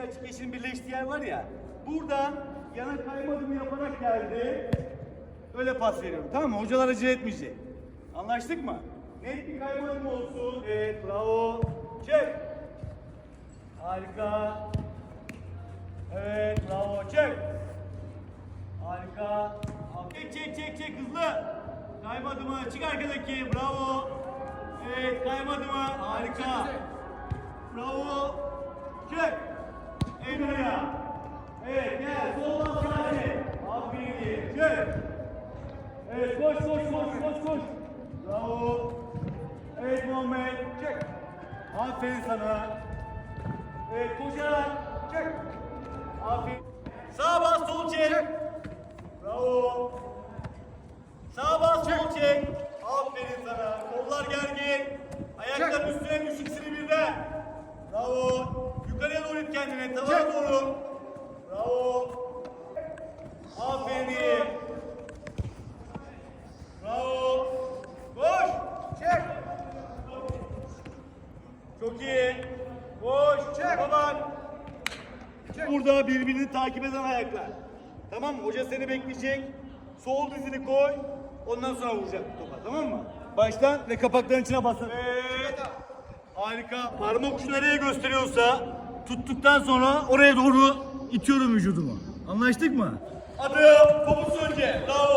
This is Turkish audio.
açık yeşilin birleştiği yer var ya. Buradan yana kayma adımı yaparak geldi. Öyle pas veriyorum tamam mı? Hocalar acele etmeyecek. Anlaştık mı? Net bir kayma olsun. Evet bravo. Çek. Harika. Evet bravo çek. Harika. Çek çek çek çek hızlı. Kayma adımı çık arkadaki bravo. Evet kayma adımı harika. Bravo. Çek. En oraya. Evet gel soldan sağa çek. Aferin iyi. Çek. Evet koş koş koş koş koş. Bravo. Evet Muhammed. Çek. Aferin sana. Evet koşarak. Çek. Aferin. Sağ bas sol çek. Bravo. Sağ bas sol çek. Aferin sana. Kollar gergin. Ayakların üstüne düş ikisini birden. Bravo. Yukarıya doğru it kendini. Tavana doğru. Bravo. Aferin. Bravo. Koş. Çek. Çok iyi. Koş. Çek. Bak. Burada birbirini takip eden ayaklar. Tamam mı? Hoca seni bekleyecek. Sol dizini koy. Ondan sonra vuracak topa. Tamam mı? Baştan ve kapakların içine basın. Evet. Harika. Parmak ucu nereye gösteriyorsa tuttuktan sonra oraya doğru itiyorum vücudumu. Anlaştık mı? Adım. Topuz önce. Bravo.